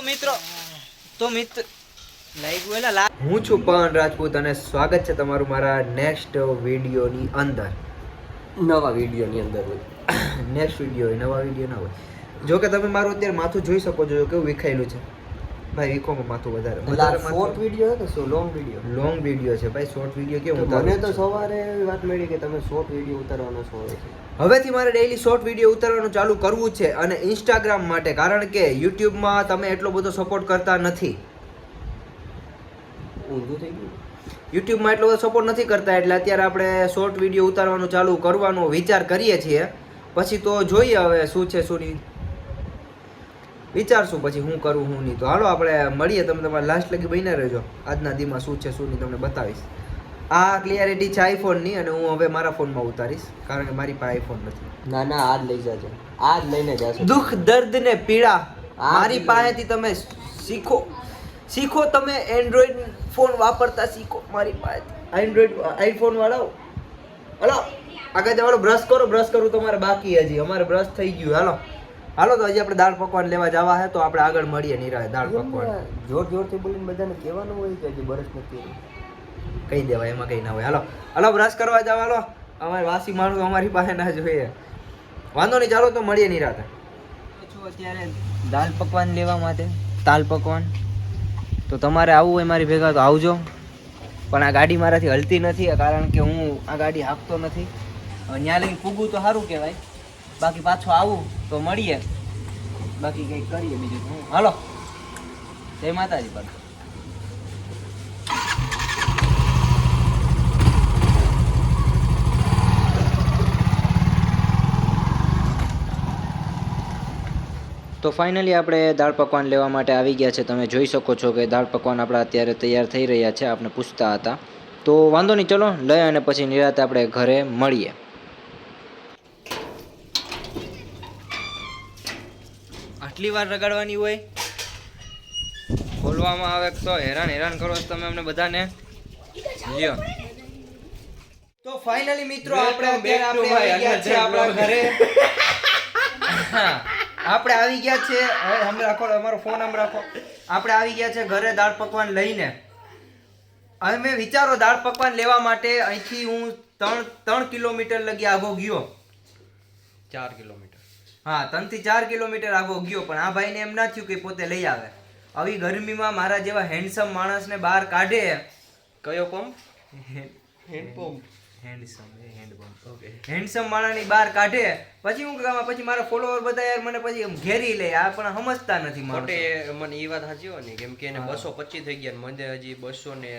મિત્રો તો મિત્ર હું છું પવન રાજપૂત અને સ્વાગત છે તમારું મારા નેક્સ્ટ વિડીયોની અંદર. નવા વિડીયોની અંદર હોય. નેક્સ્ટ વીડિયો હોય નવા વીડિયો ના હોય. જો કે તમે મારું અત્યારે માથું જોઈ શકો છો કેવું વિખાયેલું છે. ભાઈ વિખોમાં માથું વધારે. વધારે શોર્ટ વીડિયો કે શું? લોંગ વીડિયો લોંગ વીડિયો છે ભાઈ શોર્ટ વીડિયો કેવું મને તો સવારે વાત મળી કે તમે શોર્ટ વીડિયો ઉતારવાનો છો. હવેથી મારે ડેઈલી શોર્ટ વીડિયો ઉતારવાનું ચાલુ કરવું છે અને ઇન્સ્ટાગ્રામ માટે કારણ કે યુટ્યુબમાં તમે એટલો બધો સપોર્ટ કરતા નથી. ઊંધું થઈ ગયું. યુટ્યુબમાં એટલો બધો સપોર્ટ નથી કરતા એટલે અત્યારે આપણે શોર્ટ વીડિયો ઉતારવાનું ચાલુ કરવાનો વિચાર કરીએ છીએ. પછી તો જોઈએ હવે શું છે શું નહીં. વિચારશું પછી હું કરું હું નહીં. તો હાલો આપણે મળીએ તમે તમારા લાસ્ટ લગી બન્યા રહેજો. આજના દીમાં શું છે શું નહીં તમને બતાવીશ. આ ક્લિયરિટી છે આઈફોનની અને હું હવે મારા ફોનમાં ઉતારીશ કારણ કે મારી પાસે આઈફોન નથી. ના ના આજ લઈ જાજો. આજ લઈને જાશો. દુઃખ દર્દ ને પીડા મારી પાસેથી તમે શીખો. શીખો તમે એન્ડ્રોઈડ ફોન વાપરતા શીખો મારી પાસે એન્ડ્રોઈડ આઈફોન વાળો હલો. આગળ જવાનો બ્રશ કરો બ્રશ કરું તમારે બાકી હજી. અમારે બ્રશ થઈ ગયું. હાલો. હાલો તો હજી આપણે દાળ પકવાન લેવા જવા હે તો આપણે આગળ મળીએ નિરાય દાળ પકવાન. જોર જોરથી બોલીને બધાને કહેવાનું હોય કે હજી બરસ નથી કહી દેવાય એમાં કઈ ના હોય. હાલો હાલો બ્રશ કરવા જાવ હાલો. અમારે વાસી માણસ અમારી પાસે ના જોઈએ. વાંધો નહીં ચાલો તો મળીએ નિરાતે. છું અત્યારે દાલ પકવાન લેવા માટે દાલ પકવાન? તો તમારે આવવું હોય મારી ભેગા તો આવજો. પણ આ ગાડી મારાથી હલતી નથી કારણ કે હું આ ગાડી હાંકતો નથી. ત્યાં લઈને પૂગું તો સારું કહેવાય. બાકી પાછો આવું. તો મળીએ. બાકી કંઈક કરીએ બીજું હાલો. જય માતાજી પણ. તો ફાઇનલી આપણે દાળ પકવાન લેવા માટે આવી ગયા છે. તમે જોઈ શકો છો કે દાળ પકવાન આપણા અત્યારે તૈયાર થઈ રહ્યા છે. આપણે પૂછતા હતા. તો વાંધો નહીં, ચલો, લઈ અને પછી નિરાતે આપણે ઘરે મળીએ. આટલી વાર રગાડવાની હોય? ખોલવામાં આવે તો હેરાન હેરાન કરો છો તમે અમને બધાને. લ્યો. તો ફાઇનલી મિત્રો આપણે અત્યારે આપણે આવી ગયા છે આપણા ઘરે. આપણે આવી ગયા છે હવે હમ રાખો અમારો ફોન હમ રાખો. આપણે આવી ગયા છે ઘરે દાળ પકવાન લઈને. હવે મેં વિચારો દાળ પકવાન લેવા માટે અહીંથી હું ત્રણ ત્રણ કિલોમીટર લગી આગો ગયો. ચાર કિલોમીટર. હા ત્રણથી ચાર કિલોમીટર આગો ગયો પણ આ ભાઈને એમ ના થયું કે પોતે લઈ આવે. આવી ગરમીમાં મારા જેવા હેન્ડસમ માણસને બહાર કાઢે કયો pump hand pump handsome hand pump okay handsome માણસની બહાર કાઢે. પછી હું કામ પછી મારા ફોલોવર બધા યાર મને પછી એમ ઘેરી લે આ પણ સમજતા નથી ખોટે મને એ વાત સાચી હોય ને કેમ કે એને બસો પચીસ થઈ ગયા મને હજી બસો ને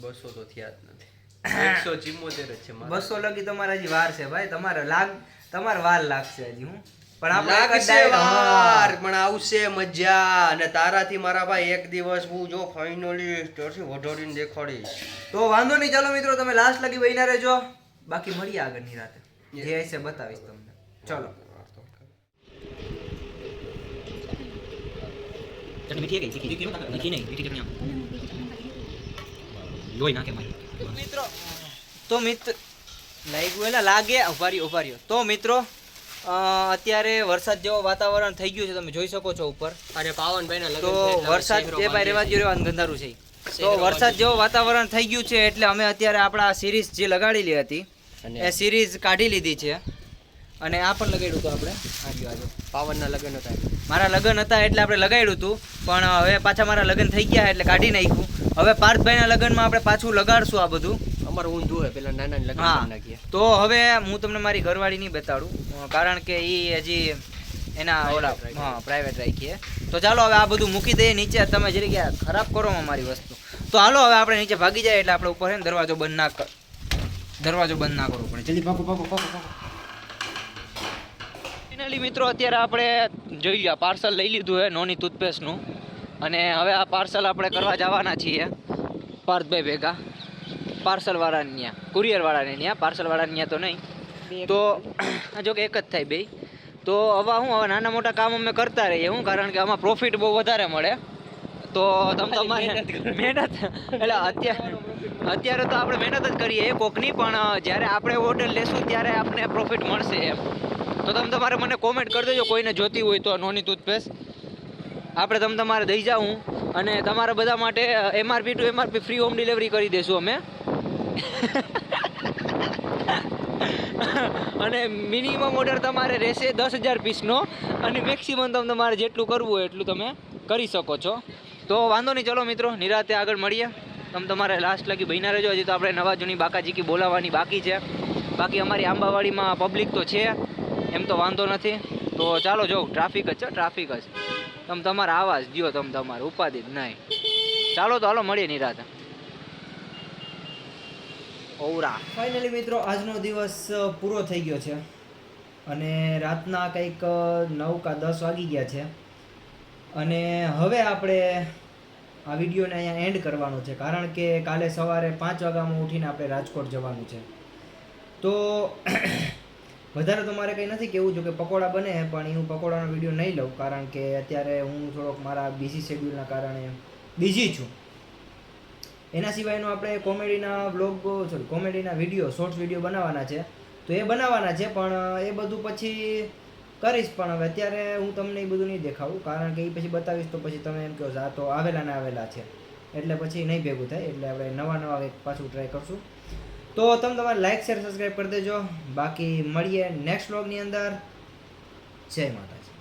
બસો તો થયા જ નથી. બસો લગી તમારે હજી વાર છે ભાઈ. તમારે લાગ તમારે વાર લાગશે હજી હું? પણ આપણે વાર પણ આવશે મજા. અને તારાથી મારા ભાઈ એક દિવસ હું જો ફાઇનલી ત્યાંથી વઢોડીને દેખાડીશ. તો વાંધો નહીં ચાલો મિત્રો તમે લાસ્ટ લગી બહીના રહેજો. બાકી મળીએ આગળની રાતે. જે હશે બતાવીશ તમને. ચલો. ચટણી મીઠી ગઈ તીખી તીખી મીઠી નહીં મીઠી ચટણી લોહી નાખે મારી. મિત્રો. તો મિત્ર લાગ્યું એટલે લાગે ઉભારી ઉભારીઓ તો મિત્રો અત્યારે વરસાદ જેવો વાતાવરણ થઈ ગયું છે તમે જોઈ શકો છો ઉપર. અને પાવનભાઈ તો વરસાદ જે ભાઈ રેવા જેવું રહેવાનું ગંધારું છે. તો વરસાદ જેવો વાતાવરણ થઈ ગયું છે એટલે અમે અત્યારે આપણા સિરીઝ જે લગાડેલી હતી એ સિરીઝ કાઢી લીધી છે. અને આ પણ લગાડ્યું હતું આપણે. આજો આજો પાવનના લગ્ન હતા. મારા લગ્ન હતા એટલે આપણે લગાડ્યું હતું પણ હવે પાછા મારા લગ્ન થઈ ગયા એટલે કાઢી નાખ્યું. હવે પાર્થભાઈના લગ્નમાં આપણે પાછું લગાડશું આ બધું. અમારું ઊંધું હોય પેલા નાના લગ્ન કરી નાખીએ. તો હવે હું તમને મારી ઘરવાળી નહીં બતાડું કારણ કે એ હજી એના ઓલા હા પ્રાઇવેટ રાખીએ. તો ચાલો હવે આ બધું મૂકી દઈએ નીચે તમે જરી ગયા ખરાબ કરો મારી વસ્તુ. તો હાલો હવે આપણે નીચે ભાગી જાય એટલે આપણે ઉપર છે ને દરવાજો બંધ ના કર દરવાજો બંધ ના કરવો પડે. જલ્દી ભાગો ભાગો ભાગો ભાગો. ફાઇનલી મિત્રો અત્યારે આપણે જોઈ ગયા પાર્સલ લઈ લીધું છે નોની ટૂથપેસ્ટનું અને હવે આ પાર્સલ આપણે કરવા જવાના છીએ પાર્થભાઈ ભેગા. પાર્સલ વાળાને ત્યાં કુરિયર વાળાને ત્યાં પાર્સલ વાળાને ત્યાં તો નહીં. તો જો કે એક જ થાય બે તો હવે હું હવે નાના મોટા કામ અમે કરતા રહીએ હું કારણ કે આમાં પ્રોફિટ બહુ વધારે મળે. તો તમે તમારે મહેનત એટલે અત્યારે અત્યારે તો આપણે મહેનત જ કરીએ કોકની પણ જ્યારે આપણે ઓર્ડર લેશું ત્યારે આપણે પ્રોફિટ મળશે એમ. તો તમે તમારે મને કોમેન્ટ કરી દેજો કોઈને જોતી હોય તો નોની ટૂથપેસ્ટ આપણે તમે તમારે દઈ જાઉં. અને તમારા બધા માટે MRP to MRP free home delivery કરી દઈશું અમે. અને મિનિમમ ઓર્ડર તમારે રહેશે દસ હજાર પીસનો અને મેક્સિમમ તમે તમારે જેટલું કરવું હોય એટલું તમે કરી શકો છો. તો વાંધો નહીં, ચલો મિત્રો, નિરાતે આગળ મળીએ. તમે તમારે લાસ્ટ લગી બહીના રહેજો. હજી તો આપણે નવા જૂની બાકાજીકી બોલાવવાની બાકી છે. બાકી અમારી આંબાવાડીમાં પબ્લિક તો છે. એમ તો વાંધો નથી. તો ચાલો, જો ટ્રાફિક જ છે ટ્રાફિક જ. તમે તમારા આવાજ દ્યો, તમે તમારે ઉપાધિ જ નહીં. ચાલો તો હાલો, મળીએ નિરાતે. ઓવરા. ફાઇનલી મિત્રો, આજનો દિવસ પૂરો થઈ ગયો છે. અને રાતના કંઈક નવ કા દસ વાગી ગયા છે. અને હવે આપણે આ વિડીયોને અહીંયા એન્ડ કરવાનો છે, કારણ કે કાલે સવારે પાંચ વાગ્યામાં ઉઠીને આપણે રાજકોટ જવાનું છે. તો, વધારે તો મારે કંઈ નથી કેવું જો કે પકોડા બને, પણ હું પકોડાનો વીડિયો નહીં લઉં, કારણ કે અત્યારે હું થોડોક મારા બિઝી શેડ્યુલના કારણે બિઝી છું. એના સિવાયનો આપણે કોમેડીના બ્લોગ સોરી કોમેડીના વીડિયો શોર્ટ્સ વીડિયો બનાવવાના છે. તો એ બનાવવાના છે, પણ એ બધું પછી કરીશ, પણ હવે અત્યારે હું તમને એ બધું નહીં દેખાવું, કારણ કે એ પછી બતાવીશ, તો પછી તમે એમ કહો આ તો આવેલા ને આવેલા છે. એટલે પછી નહીં ભેગું થાય, એટલે આપણે નવા નવા કંઈક પાછું ટ્રાય કરશું. તો તમે તમારે લાઈક શેર સબસ્ક્રાઈબ કરી દેજો. બાકી મળીએ નેક્સ્ટ વ્લોગની અંદર. જય માતાજી.